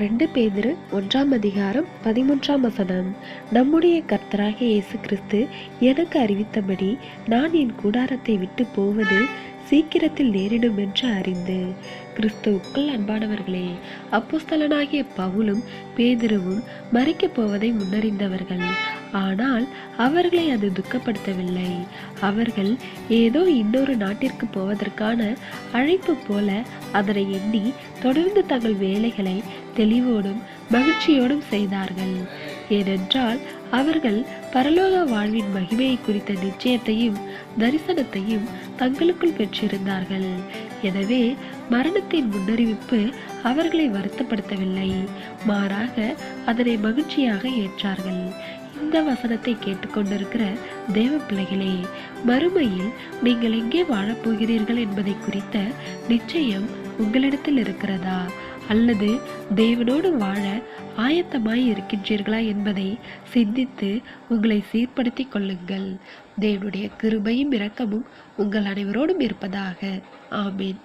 ரெண்டு பேதிரு ஒன்றாம் அதிகாரம் பதிமூன்றாம் வசனம். நம்முடைய கர்த்தராகிய இயேசு கிறிஸ்து எனக்கு அறிவித்தபடி நான் என் கூடாரத்தை விட்டு போவது சீக்கிரத்தில் நேரிடும் என்று அறிந்து. கிறிஸ்துவுக்குள் அன்பானவர்களே அப்போஸ்தலனாகிய பவுலும் பேதிருவும் மறிக்கப் போவதை முன்னறிந்தவர்கள். ஆனால் அவர்களை அது துக்கப்படுத்தவில்லை. அவர்கள் ஏதோ இன்னொரு நாட்டிற்கு போவதற்கான அழைப்பு போல அதனை எண்ணி தொடர்ந்து தங்கள் வேலைகளை தெளிவோடும் மகிழ்ச்சியோடும் செய்தார்கள். ஏனென்றால் அவர்கள் பரலோக வாழ்வின் மகிமையை குறித்த நிச்சயத்தையும் தரிசனத்தையும் தங்களுக்குள் பெற்றிருந்தார்கள். எனவே மரணத்தின் முன்னறிவிப்பு அவர்களை வருத்தப்படுத்தவில்லை. மாறாக அதனை மகிழ்ச்சியாக ஏற்றார்கள். இந்த வசனத்தை கேட்டுக்கொண்டிருக்கிற தேவ பிள்ளைகளே மறுமையில் நீங்கள் எங்கே வாழப்போகிறீர்கள் என்பதை குறித்த நிச்சயம் உங்களிடத்தில் இருக்கிறதா? அல்லது தேவனோடு வாழ ஆயத்தமாய் இருக்கின்றீர்களா என்பதை சிந்தித்து உங்களை சீர்படுத்திக் கொள்ளுங்கள். தேவனுடைய கிருபையும் இரக்கமும் உங்கள் அனைவரோடும் இருப்பதாக. ஆமீன்.